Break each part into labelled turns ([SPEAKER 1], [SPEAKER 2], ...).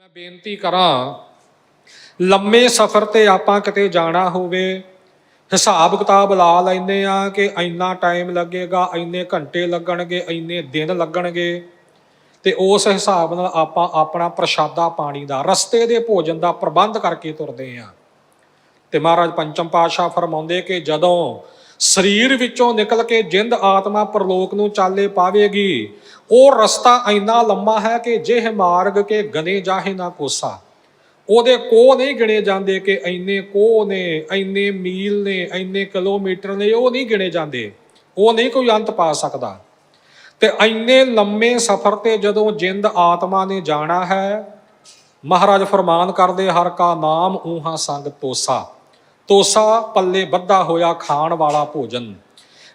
[SPEAKER 1] ਮੈਂ ਬੇਨਤੀ ਕਰਾਂ, ਲੰਮੇ ਸਫ਼ਰ ਤੇ ਆਪਾਂ ਕਿਤੇ ਜਾਣਾ ਹੋਵੇ, ਹਿਸਾਬ ਕਿਤਾਬ ਲਾ ਲੈਂਦੇ ਆ ਕਿ ਇੰਨਾ ਟਾਈਮ ਲੱਗੇਗਾ, ਇੰਨੇ ਘੰਟੇ ਲੱਗਣਗੇ, ਇੰਨੇ ਦਿਨ ਲੱਗਣਗੇ ਤੇ ਉਸ ਹਿਸਾਬ ਨਾਲ ਆਪਾਂ ਆਪਣਾ ਪ੍ਰਸ਼ਾਦਾ ਪਾਣੀ ਦਾ, ਰਸਤੇ ਦੇ ਭੋਜਨ ਦਾ ਪ੍ਰਬੰਧ ਕਰਕੇ ਤੁਰਦੇ ਆ ਤੇ ਮਹਾਰਾਜ ਪੰਚਮ ਪਾਤਸ਼ਾਹ ਫਰਮਾਉਂਦੇ ਕਿ ਜਦੋਂ ਸਰੀਰ ਵਿੱਚੋਂ ਨਿਕਲ ਕੇ ਜਿੰਦ ਆਤਮਾ ਪਰਲੋਕ ਨੂੰ ਚਾਲੇ ਪਾਵੇਗੀ। ਉਹ ਰਸਤਾ ਇੰਨਾ ਲੰਮਾ ਹੈ ਕਿ ਜਿਹ ਮਾਰਗ ਕੇ ਗਨੇ ਜਾਹੇ ਨਾ ਕੋਸਾ। ਉਹਦੇ ਕੋ ਨਹੀਂ ਗਿਣੇ ਜਾਂਦੇ ਕਿ ਇੰਨੇ ਕੋ ਨੇ, ਇੰਨੇ ਮੀਲ ਨੇ, ਇੰਨੇ ਕਿਲੋਮੀਟਰ ਨੇ, ਉਹ ਨਹੀਂ ਗਿਣੇ ਜਾਂਦੇ। ਉਹ ਨਹੀਂ ਕੋਈ ਅੰਤ ਪਾ ਸਕਦਾ। ਤੇ ਇੰਨੇ ਲੰਮੇ ਸਫ਼ਰ ਤੇ ਜਦੋਂ ਜਿੰਦ ਆਤਮਾ ਨੇ ਜਾਣਾ ਹੈ, ਮਹਾਰਾਜ ਫਰਮਾਨ ਕਰਦੇ, ਹਰ ਕਾ ਨਾਮ ਊਹਾ ਸੰਗ ਤੋਸਾ। ਤੋਸਾ ਪੱਲੇ ਬੱਧਾ ਹੋਇਆ ਖਾਣ ਵਾਲਾ ਭੋਜਨ।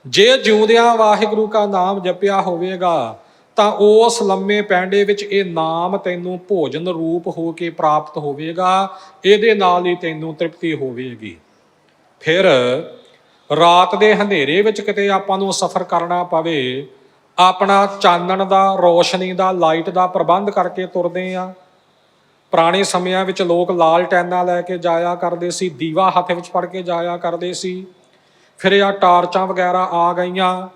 [SPEAKER 1] ਜੇ ਜਿਉਂਦਿਆਂ ਵਾਹਿਗੁਰੂ ਕਾ ਨਾਮ ਜਪਿਆ ਹੋਵੇਗਾ, ਤਾਂ ਉਸ ਲੰਮੇ ਪੈਂਡੇ ਵਿੱਚ ਇਹ ਨਾਮ ਤੈਨੂੰ ਭੋਜਨ ਰੂਪ ਹੋ ਕੇ ਪ੍ਰਾਪਤ ਹੋਵੇਗਾ, ਇਹਦੇ ਨਾਲ ਹੀ ਤੈਨੂੰ ਤ੍ਰਿਪਤੀ ਹੋਵੇਗੀ। ਫਿਰ ਰਾਤ ਦੇ ਹਨੇਰੇ ਵਿੱਚ ਕਿਤੇ ਆਪਾਂ ਨੂੰ ਸਫ਼ਰ ਕਰਨਾ ਪਵੇ, ਆਪਣਾ ਚਾਨਣ ਦਾ, ਰੋਸ਼ਨੀ ਦਾ, ਲਾਈਟ ਦਾ ਪ੍ਰਬੰਧ ਕਰਕੇ ਤੁਰਦੇ ਆ। ਪੁਰਾਣੇ ਸਮਿਆਂ ਵਿੱਚ ਲੋਕ ਲਾਲਟੈਨਾਂ ਲੈ ਕੇ ਜਾਇਆ ਕਰਦੇ ਸੀ, ਦੀਵਾ ਹੱਥ ਵਿੱਚ ਫੜ ਕੇ ਜਾਇਆ ਕਰਦੇ ਸੀ। ਫਿਰ ਆ ਟਾਰਚਾਂ ਵਗੈਰਾ ਆ ਗਈਆਂ।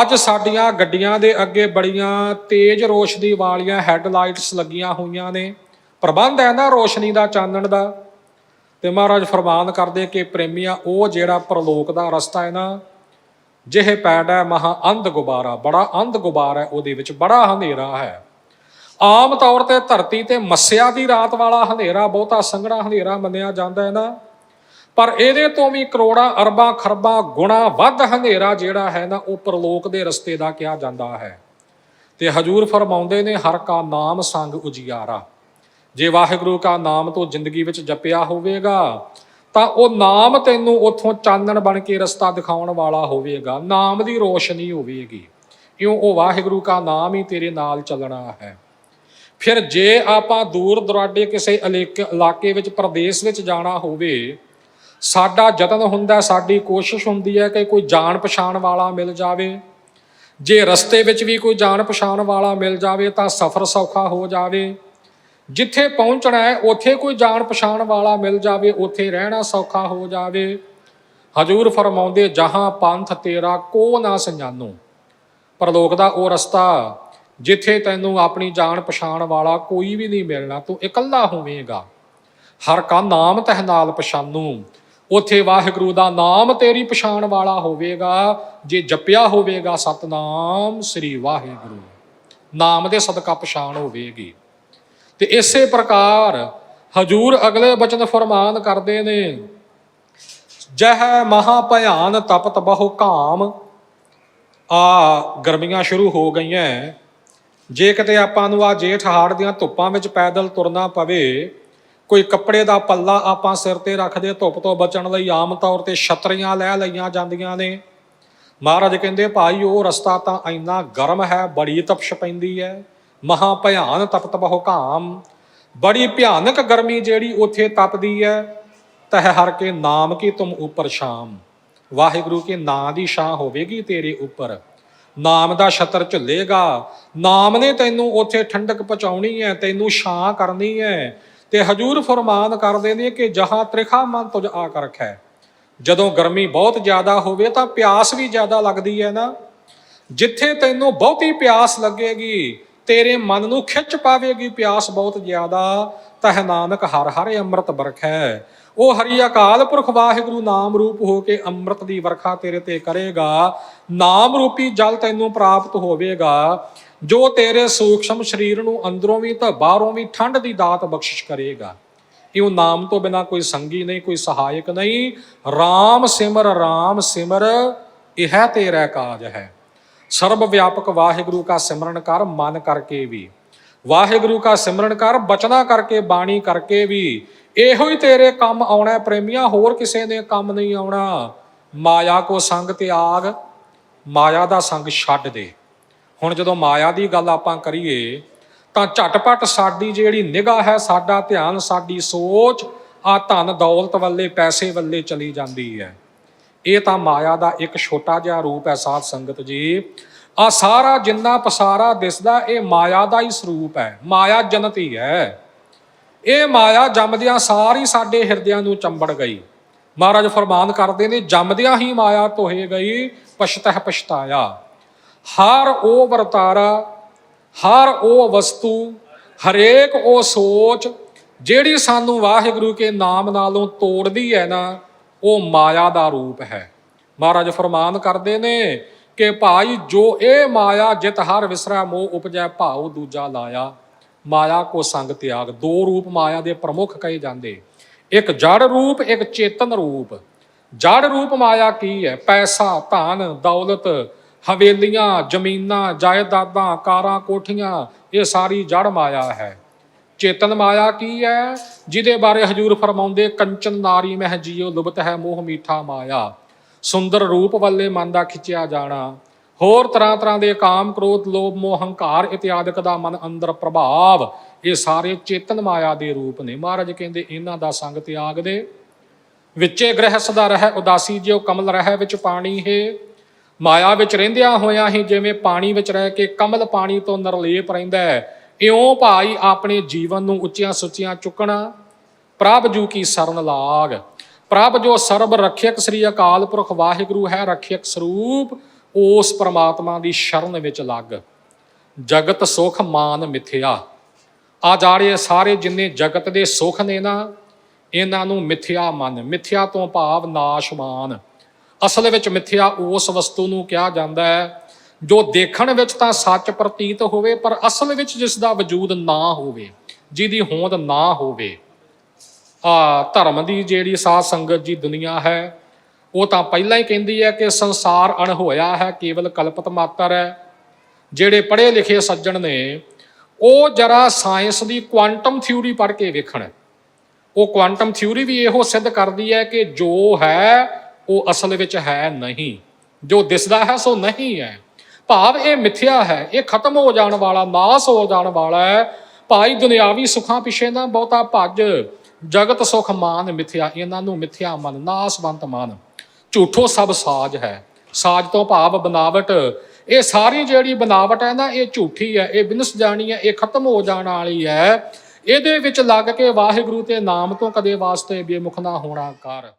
[SPEAKER 1] ਅੱਜ ਸਾਡੀਆਂ ਗੱਡੀਆਂ ਦੇ ਅੱਗੇ ਬੜੀਆਂ ਤੇਜ਼ ਰੋਸ਼ਨੀ ਵਾਲੀਆਂ ਹੈੱਡਲਾਈਟਸ ਲੱਗੀਆਂ ਹੋਈਆਂ ਨੇ। ਪ੍ਰਬੰਧ ਹੈ ਨਾ ਰੋਸ਼ਨੀ ਦਾ, ਚਾਨਣ ਦਾ। ਤੇ ਮਹਾਰਾਜ ਫਰਮਾਨ ਕਰਦੇ ਕਿ ਪ੍ਰੇਮੀਆਂ, ਉਹ ਜਿਹੜਾ ਪ੍ਰਲੋਕ ਦਾ ਰਸਤਾ ਹੈ ਨਾ, ਜਿਹੇ ਪੈੜ ਹੈ ਮਹਾ ਅੰਧ ਗੁਬਾਰਾ, ਬੜਾ ਅੰਧ ਗੁਬਾਰ ਹੈ, ਉਹਦੇ ਵਿੱਚ ਬੜਾ ਹਨੇਰਾ ਹੈ। ਆਮ ਤੌਰ ਤੇ ਧਰਤੀ ਤੇ ਮੱਸਿਆ ਦੀ ਰਾਤ ਵਾਲਾ ਹਨੇਰਾ ਬਹੁਤਾ ਸੰਘਣਾ ਹਨੇਰਾ ਮੰਨਿਆ ਜਾਂਦਾ ਹੈ ਨਾ। ਪਰ ਇਹਦੇ ਤੋਂ ਵੀ ਕਰੋੜਾਂ, ਅਰਬਾਂ, ਖਰਬਾਂ ਗੁਣਾ ਵੱਧ ਹਨੇਰਾ ਜਿਹੜਾ ਹੈ ਨਾ, ਉਹ ਪਰਲੋਕ ਦੇ ਰਸਤੇ ਦਾ ਕਿਹਾ ਜਾਂਦਾ ਹੈ। ਤੇ ਹਜੂਰ ਫਰਮਾਉਂਦੇ ਨੇ, ਹਰ ਕਾ ਨਾਮ ਸੰਗ ਉਜਿਆਰਾ। ਜੇ ਵਾਹਿਗੁਰੂ ਕਾ ਨਾਮ ਤੋਂ ਜ਼ਿੰਦਗੀ ਵਿੱਚ ਜਪਿਆ ਹੋਵੇਗਾ, ਤਾਂ ਉਹ ਨਾਮ ਤੈਨੂੰ ਉੱਥੋਂ ਚਾਨਣ ਬਣ ਕੇ ਰਸਤਾ ਦਿਖਾਉਣ ਵਾਲਾ ਹੋਵੇਗਾ। ਨਾਮ ਦੀ ਰੋਸ਼ਨੀ ਹੋਵੇਗੀ। ਕਿਉਂ? ਉਹ ਵਾਹਿਗੁਰੂ ਕਾ ਨਾਮ ਹੀ ਤੇਰੇ ਨਾਲ ਚੱਲਣਾ ਹੈ। ਫਿਰ ਜੇ ਆਪਾਂ ਦੂਰ ਦੁਰਾਡੇ ਕਿਸੇ ਇਲਾਕੇ ਇਲਾਕੇ ਵਿੱਚ, ਪ੍ਰਦੇਸ਼ ਵਿੱਚ ਜਾਣਾ ਹੋਵੇ, ਸਾਡਾ ਯਤਨ ਹੁੰਦਾ, ਸਾਡੀ ਕੋਸ਼ਿਸ਼ ਹੁੰਦੀ ਹੈ ਕਿ ਕੋਈ ਜਾਣ ਪਛਾਣ ਵਾਲਾ ਮਿਲ ਜਾਵੇ। ਜੇ ਰਸਤੇ ਵਿੱਚ ਵੀ ਕੋਈ ਜਾਣ ਪਛਾਣ ਵਾਲਾ ਮਿਲ ਜਾਵੇ, ਤਾਂ ਸਫ਼ਰ ਸੌਖਾ ਹੋ ਜਾਵੇ। ਜਿੱਥੇ ਪਹੁੰਚਣਾ ਹੈ, ਉੱਥੇ ਕੋਈ ਜਾਣ ਪਛਾਣ ਵਾਲਾ ਮਿਲ ਜਾਵੇ, ਉੱਥੇ ਰਹਿਣਾ ਸੌਖਾ ਹੋ ਜਾਵੇ। ਹਜੂਰ ਫਰਮਾਉਂਦੇ, ਜਹਾਂ ਪੰਥ ਤੇਰਾ ਕੋ ਨਾ ਸੰਜਾਨੋ ਪਰਲੋਕ ਦਾ ਉਹ ਰਸਤਾ ਜਿੱਥੇ ਤੈਨੂੰ ਆਪਣੀ ਜਾਣ ਪਛਾਣ ਵਾਲਾ ਕੋਈ ਵੀ ਨਹੀਂ ਮਿਲਣਾ, ਤੂੰ ਇਕੱਲਾ ਹੋਵੇਂਗਾ। ਹਰ ਕਾ ਨਾਮ ਤਹ ਨਾਲ ਪਛਾਨੂ। ਉਥੇ ਵਾਹਿਗੁਰੂ ਦਾ ਨਾਮ ਤੇਰੀ ਪਛਾਣ ਵਾਲਾ ਹੋਵੇਗਾ। ਜੇ ਜਪਿਆ ਹੋਵੇਗਾ ਸਤਨਾਮ ਸ੍ਰੀ ਵਾਹਿਗੁਰੂ। ਨਾਮ ਦੇ ਸਦਕਾ ਪਛਾਣ ਹੋਵੇਗੀ। ਤੇ ਇਸੇ ਪ੍ਰਕਾਰ ਹਜੂਰ ਅਗਲੇ ਬਚਨ ਫਰਮਾਨ ਕਰਦੇ ਨੇ, ਜਹ ਮਹਾ ਭਿਆਨ ਤਪਤ ਬਹੁ ਕਾਮ। ਆ ਗਰਮੀਆਂ ਸ਼ੁਰੂ ਹੋ ਗਈਆਂ। ਜੇ ਕਿਤੇ ਆਪਾਂ ਨੂੰ ਆ ਜੇਠ ਹਾੜ ਦੀਆਂ ਧੁੱਪਾਂ ਵਿੱਚ ਪੈਦਲ ਤੁਰਨਾ ਪਵੇ, ਕੋਈ ਕੱਪੜੇ ਦਾ ਪੱਲਾ ਆਪਾਂ ਸਿਰ ਤੇ ਰੱਖਦੇ, ਧੁੱਪ ਤੋਂ ਬਚਣ ਲਈ ਆਮ ਤੌਰ ਤੇ ਛਤਰੀਆਂ ਲੈ ਲਈਆਂ ਜਾਂਦੀਆਂ ਨੇ। ਮਹਾਰਾਜ ਕਹਿੰਦੇ, ਭਾਈ, ਉਹ ਰਸਤਾ ਤਾਂ ਇੰਨਾ ਗਰਮ ਹੈ, ਬੜੀ ਤਪਸ਼ ਪੈਂਦੀ ਹੈ। ਮਹਾ ਭਿਆਨ ਤਪਤ ਬਹੁ ਕਾਮ ਬੜੀ ਭਿਆਨਕ ਗਰਮੀ ਜਿਹੜੀ ਉੱਥੇ ਤਪਦੀ ਹੈ। ਤਹ ਹਰ ਕੇ ਨਾਮ ਕੀ ਤੁਮ ਉਪਰ ਸ਼ਾਮ। ਵਾਹਿਗੁਰੂ ਕੇ ਨਾਂ ਦੀ ਛਾਂ ਹੋਵੇਗੀ ਤੇਰੇ ਉੱਪਰ। ਨਾਮ ਦਾ ਛਤਰ ਝੁੱਲੇਗਾ। ਨਾਮ ਨੇ ਤੈਨੂੰ ਉੱਥੇ ਠੰਡਕ ਪਹੁੰਚਾਉਣੀ ਹੈ, ਤੈਨੂੰ ਛਾਂ ਕਰਨੀ ਹੈ। ਤੇ ਹਜੂਰ ਫਰਮਾਨ ਕਰਦੇ ਨੇ ਕਿ ਜਹਾਂ ਤ੍ਰਿਖਾ ਮਨ ਤੁਝ ਆ ਕਰ ਰਖੈ। ਜਦੋਂ ਗਰਮੀ ਬਹੁਤ ਜ਼ਿਆਦਾ ਹੋਵੇ ਤਾਂ ਪਿਆਸ ਵੀ ਜ਼ਿਆਦਾ ਲੱਗਦੀ ਹੈ ਨਾ। ਜਿੱਥੇ ਤੈਨੂੰ ਬਹੁਤੀ ਪਿਆਸ ਲੱਗੇਗੀ, ਤੇਰੇ ਮਨ ਨੂੰ ਖਿੱਚ ਪਾਵੇਗੀ ਪਿਆਸ ਬਹੁਤ ਜ਼ਿਆਦਾ। ਤਹ ਨਾਨਕ ਹਰ ਹਰ ਅੰਮ੍ਰਿਤ ਬਰਖੈ। ਉਹ ਹਰੀ ਅਕਾਲ ਪੁਰਖ ਵਾਹਿਗੁਰੂ ਨਾਮ ਰੂਪ ਹੋ ਕੇ ਅੰਮ੍ਰਿਤ ਦੀ ਵਰਖਾ ਤੇਰੇ ਤੇ ਕਰੇਗਾ, ਨਾਮ ਰੂਪੀ ਜਲ ਤੈਨੂੰ ਪ੍ਰਾਪਤ ਹੋਵੇਗਾ। ਜੋ ਤੇਰੇ ਸੂਖਸ਼ਮ ਸਰੀਰ ਨੂੰ ਅੰਦਰੋਂ ਵੀ ਤਾਂ ਬਾਹਰੋਂ ਵੀ ਠੰਡ ਦੀ ਦਾਤ ਬਖਸ਼ਿਸ਼ ਕਰੇਗਾ। ਇਉਂ ਨਾਮ ਤੋਂ ਬਿਨਾ ਕੋਈ ਸੰਗੀ ਨਹੀਂ, ਕੋਈ ਸਹਾਇਕ ਨਹੀਂ। RAM ਸਿਮਰ RAM ਸਿਮਰ, ਇਹ ਤੇਰਾ ਕਾਜ ਹੈ। ਸਰਬ ਵਿਆਪਕ ਵਾਹਿਗੁਰੂ ਕਾ ਸਿਮਰਨ ਕਰ ਮਨ ਕਰਕੇ ਵੀ। ਵਾਹਿਗੁਰੂ ਕਾ ਸਿਮਰਨ ਕਰ, ਬਚਨਾ ਕਰਕੇ, ਬਾਣੀ ਕਰਕੇ ਵੀ। ਇਹੋ ਹੀ ਤੇਰੇ ਕੰਮ ਆਉਣਾ ਪ੍ਰੇਮੀਆਂ, ਹੋਰ ਕਿਸੇ ਨੇ ਕੰਮ ਨਹੀਂ ਆਉਣਾ। ਮਾਇਆ ਕੋ ਸੰਗ ਤਿਆਗ ਮਾਇਆ ਦਾ ਸੰਗ ਛੱਡ ਦੇ। ਹੁਣ ਜਦੋਂ ਮਾਇਆ ਦੀ ਗੱਲ ਆਪਾਂ ਕਰੀਏ, ਤਾਂ ਝਟਪਟ ਸਾਡੀ ਜਿਹੜੀ ਨਿਗਾਹ ਹੈ, ਸਾਡਾ ਧਿਆਨ, ਸਾਡੀ ਸੋਚ, ਆ ਧਨ ਦੌਲਤ ਵੱਲੇ, ਪੈਸੇ ਵੱਲੇ ਚਲੀ ਜਾਂਦੀ ਹੈ। ਇਹ ਤਾਂ ਮਾਇਆ ਦਾ ਇੱਕ ਛੋਟਾ ਜਿਹਾ ਰੂਪ ਹੈ ਸਾਧ ਸੰਗਤ ਜੀ। ਆ ਸਾਰਾ ਜਿੰਨਾ ਪਸਾਰਾ ਦਿਸਦਾ, ਇਹ ਮਾਇਆ ਦਾ ਹੀ ਸਰੂਪ ਹੈ। ਮਾਇਆ ਜਨਤ ਹੀ ਹੈ। ਇਹ ਮਾਇਆ ਜੰਮਦਿਆਂ ਸਾਰੀ ਸਾਡੇ ਹਿਰਦਿਆਂ ਨੂੰ ਚੰਬੜ ਗਈ। ਮਹਾਰਾਜ ਫਰਮਾਨ ਕਰਦੇ ਨੇ, ਜੰਮਦਿਆਂ ਹੀ ਮਾਇਆ ਤੋਹੇ ਗਈ, ਪਛਤਹ ਪਛਤਾਇਆ। ਹਰ ਉਹ ਵਰਤਾਰਾ, ਹਰ ਉਹ ਵਸਤੂ, ਹਰੇਕ ਉਹ ਸੋਚ, ਜਿਹੜੀ ਸਾਨੂੰ ਵਾਹਿਗੁਰੂ ਕੇ ਨਾਮ ਨਾਲੋਂ ਤੋੜਦੀ ਹੈ ਨਾ, ਉਹ ਮਾਇਆ ਦਾ ਰੂਪ ਹੈ। ਮਹਾਰਾਜ ਫਰਮਾਨ ਕਰਦੇ ਨੇ ਕਿ ਭਾਈ, ਜੋ ਇਹ ਮਾਇਆ ਜਿਤ ਹਰ ਵਿਸਰੈ, ਮੋਹ ਉਪਜੈ, ਭਾਉ ਦੂਜਾ ਲਾਇਆ। ਮਾਇਆ ਕੋ ਸੰਗ ਤਿਆਗ। ਦੋ ਰੂਪ ਮਾਇਆ ਦੇ ਪ੍ਰਮੁੱਖ ਕਹੇ ਜਾਂਦੇ। ਇੱਕ ਜੜ ਰੂਪ, ਇੱਕ ਚੇਤਨ ਰੂਪ। ਜੜ ਰੂਪ ਮਾਇਆ ਕੀ ਹੈ? ਪੈਸਾ, ਧਨ, ਦੌਲਤ, ਹਵੇਲੀਆਂ, ਜ਼ਮੀਨਾਂ, ਜਾਇਦਾਦਾਂ, ਕਾਰਾਂ, ਕੋਠੀਆਂ, ਇਹ ਸਾਰੀ ਜੜ ਮਾਇਆ ਹੈ। ਚੇਤਨ ਮਾਇਆ ਕੀ ਹੈ? ਜਿਹਦੇ ਬਾਰੇ ਹਜੂਰ ਫਰਮਾਉਂਦੇ, ਕੰਚਨ ਨਾਰੀ ਮਹਿ ਜੀਉ ਲੁਬਤ ਹੈ ਮੋਹ ਮੀਠਾ ਮਾਇਆ। ਸੁੰਦਰ ਰੂਪ ਵੱਲੇ ਮਨ ਦਾ ਖਿੱਚਿਆ ਜਾਣਾ। ਹੋਰ ਤਰ੍ਹਾਂ ਤਰ੍ਹਾਂ ਦੇ ਕਾਮ, ਕ੍ਰੋਧ, ਲੋਭ, ਮੋਹ, ਹੰਕਾਰ, ਇਤਿਆਦਿਕ ਦਾ ਮਨ ਅੰਦਰ ਪ੍ਰਭਾਵ, ਇਹ ਸਾਰੇ ਚੇਤਨ ਮਾਇਆ ਦੇ ਰੂਪ ਨੇ। ਮਹਾਰਾਜ ਕਹਿੰਦੇ, ਇਹਨਾਂ ਦਾ ਸੰਗ ਤਿਆਗ ਦੇ। ਵਿੱਚੇ ਗ੍ਰਹਿ ਸਦਾ ਰਹਿ, ਉਦਾਸੀ ਜਿਉ ਕਮਲ ਰਹਿ ਵਿੱਚ ਪਾਣੀ ਹੈ। ਮਾਇਆ ਵਿੱਚ ਰਹਿੰਦਿਆਂ ਹੋਇਆਂ ਹੀ ਜਿਵੇਂ ਪਾਣੀ ਵਿੱਚ ਰਹਿ ਕੇ ਕਮਲ ਪਾਣੀ ਤੋਂ ਨਿਰਲੇਪ ਰਹਿੰਦਾ ਹੈ, ਇਉਂ ਭਾਈ ਆਪਣੇ ਜੀਵਨ ਨੂੰ ਉੱਚੀਆਂ ਸੁੱਚੀਆਂ ਚੁੱਕਣਾ। ਪ੍ਰਭ ਜੂ ਕੀ ਸਰਨ ਲਾਗ। ਪ੍ਰਭ ਜੋ ਸਰਬ ਰੱਖਿਅਕ ਸ੍ਰੀ ਅਕਾਲ ਪੁਰਖ ਵਾਹਿਗੁਰੂ ਹੈ, ਰੱਖਿਅਕ ਸਰੂਪ ਉਸ ਪਰਮਾਤਮਾ ਦੀ ਸ਼ਰਨ ਵਿੱਚ ਲੱਗ। ਜਗਤ ਸੁਖ ਮਾਨ ਮਿਥਿਆ। ਆ ਜਾੜੇ ਸਾਰੇ ਜਿੰਨੇ ਜਗਤ ਦੇ ਸੁਖ ਨੇ ਨਾ, ਇਹਨਾਂ ਨੂੰ ਮਿਥਿਆ ਮੰਨ। ਮਿਥਿਆ ਤੋਂ ਭਾਵ ਨਾਸ਼ਮਾਨ ਅਸਲ ਵਿੱਚ ਮਿਥਿਆ ਉਸ ਵਸਤੂ ਨੂੰ ਕਿਹਾ ਜਾਂਦਾ ਹੈ, ਜੋ ਦੇਖਣ ਵਿੱਚ ਤਾਂ ਸੱਚ ਪ੍ਰਤੀਤ ਹੋਵੇ, ਪਰ ਅਸਲ ਵਿੱਚ ਜਿਸ ਦਾ ਵਜੂਦ ਨਾ ਹੋਵੇ, ਜਿਹਦੀ ਹੋਂਦ ਨਾ ਹੋਵੇ। ਆ ਧਰਮ ਦੀ ਜਿਹੜੀ ਸਾਧ ਸੰਗਤ ਜੀ ਦੁਨੀਆ ਹੈ ਉਹ ਤਾਂ ਪਹਿਲਾਂ ਹੀ ਕਹਿੰਦੀ ਹੈ ਕਿ ਸੰਸਾਰ ਅਣਹੋਇਆ ਹੈ, ਕੇਵਲ ਕਲਪਤ ਮਾਤਰ ਹੈ। ਜਿਹੜੇ ਪੜ੍ਹੇ ਲਿਖੇ ਸੱਜਣ ਨੇ, ਉਹ ਜਰਾ ਸਾਇੰਸ ਦੀ ਕੁਆਂਟਮ ਥਿਊਰੀ ਪੜ੍ਹ ਕੇ ਵੇਖਣ। ਉਹ ਕੁਆਂਟਮ ਥਿਊਰੀ ਵੀ ਇਹੋ ਸਿੱਧ ਕਰਦੀ ਹੈ ਕਿ ਜੋ ਹੈ, ਉਹ ਅਸਲ ਵਿੱਚ ਹੈ ਨਹੀਂ। ਜੋ ਦਿਸਦਾ ਹੈ, ਸੋ ਨਹੀਂ ਹੈ। ਭਾਵ ਇਹ ਮਿਥਿਆ ਹੈ, ਇਹ ਖਤਮ ਹੋ ਜਾਣ ਵਾਲਾ, ਨਾਸ ਹੋ ਜਾਣ ਵਾਲਾ ਹੈ। ਭਾਈ ਦੁਨਿਆਵੀ ਸੁੱਖਾਂ ਪਿਛੇ ਨਾ ਬਹੁਤਾ ਭੱਜ। ਜਗਤ ਸੁਖ ਮਾਨ ਮਿਥਿਆ, ਇਹਨਾਂ ਨੂੰ ਮਿਥਿਆ ਮਨ, ਨਾਸਵੰਤ ਮਾਨ। ਝੂਠੋ ਸਭ ਸਾਜ ਹੈ। ਸਾਜ ਤੋਂ ਭਾਵ ਬਨਾਵਟ। ਇਹ ਸਾਰੀ ਜਿਹੜੀ ਬਨਾਵਟ ਹੈ ਨਾ, ਇਹ ਝੂਠੀ ਹੈ, ਇਹ ਬਿਨਸ ਜਾਣੀ ਹੈ, ਇਹ ਖਤਮ ਹੋ ਜਾਣ ਵਾਲੀ ਹੈ। ਇਹਦੇ ਵਿੱਚ ਲੱਗ ਕੇ ਵਾਹਿਗੁਰੂ ਤੇ ਨਾਮ ਤੋਂ ਕਦੇ ਵਾਸਤੇ ਬੇਮੁਖ ਨਾ ਹੋਣਾ ਕਰ।